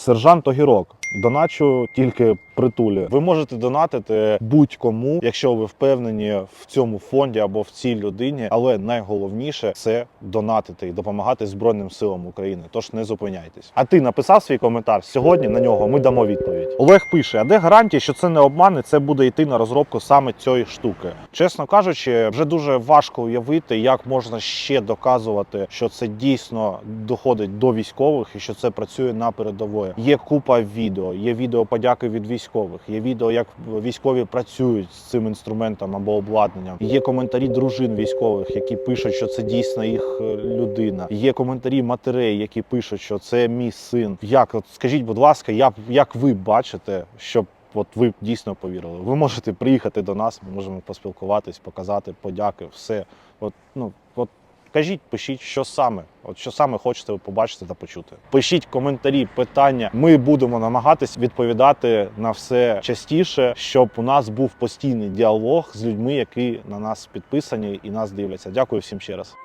Сержант Огірок. Доначу тільки притулі. Ви можете донатити будь-кому, якщо ви впевнені в цьому фонді або в цій людині. Але найголовніше це донатити і допомагати Збройним силам України. Тож не зупиняйтесь. А ти написав свій коментар сьогодні. На нього ми дамо відповідь. Олег пише: а де гарантія, що це не обман це буде йти на розробку саме цієї штуки? Чесно кажучи, вже дуже важко уявити, як можна ще доказувати, що це дійсно доходить до військових і що це працює на передової. Є купа відео, є відео подяки від військових, є відео, як військові працюють з цим інструментом або обладнанням. Є коментарі дружин військових, які пишуть, що це дійсно їх е, людина. Є коментарі матерей, які пишуть, що це мій син. Як от скажіть, будь ласка, як, як ви бачите, щоб От ви дійсно повірили. Ви можете приїхати до нас, ми можемо поспілкуватись, показати подяки, все. От ну от кажіть, пишіть, що саме, от що саме хочете ви побачити та почути. Пишіть коментарі, питання. Ми будемо намагатись відповідати на все частіше, щоб у нас був постійний діалог з людьми, які на нас підписані і нас дивляться. Дякую всім ще раз.